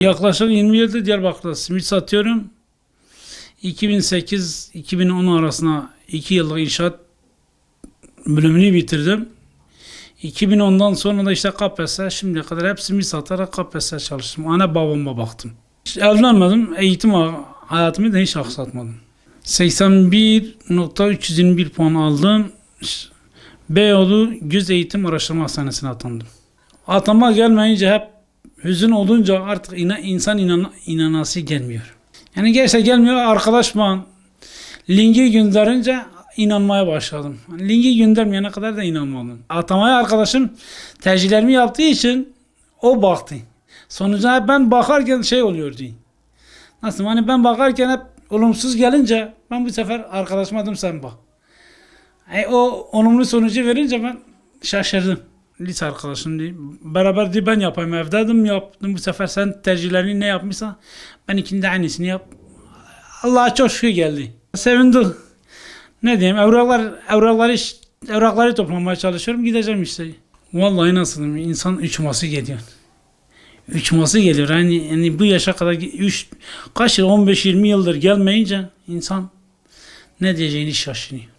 Yaklaşık 20 yıldır Diyarbakır'da simit satıyorum. 2008-2010 arasında 2 yıllık inşaat bölümünü bitirdim. 2010'dan sonra da işte KPSS şimdiye kadar hep simit satarak KPSS çalıştım. Anne babama baktım. Hiç evlenmedim. Eğitim hayatımı da hiç aksatmadım. 81.321 puan aldım. Beyoğlu Göz Eğitim Araştırma Hastanesi'ne atandım. Atama gelmeyince hep hüzün olunca artık ina, insan inan, inanası gelmiyor. Yani gerçekten gelmiyor arkadaş bana linki gönderince inanmaya başladım. Linki göndermeyene kadar da inanmadım. Atamaya arkadaşım tercihlerimi yaptığı için o baktı. Sonuçta hep ben bakarken şey oluyordu. Nasıl hani ben bakarken hep olumsuz gelince ben bu sefer arkadaşıma dedim sen bak. E, o olumlu sonucu verince ben şaşırdım. Lise arkadaşım diye. Beraber diye ben yapayım evdedim yaptım. Bu sefer sen tercihlerini ne yapmışsan ben ikinde aynısını yap. Allah'a çok şükür geldi. Sevindik. Ne diyeyim evraklar evrakları evrakları toplamaya çalışıyorum gideceğim işte. Vallahi nasıl diyeyim insan uçması geliyor. Uçması geliyor. Yani, yani bu yaşa kadar üç, kaç yıl 15-20 yıldır gelmeyince insan ne diyeceğini şaşırıyor.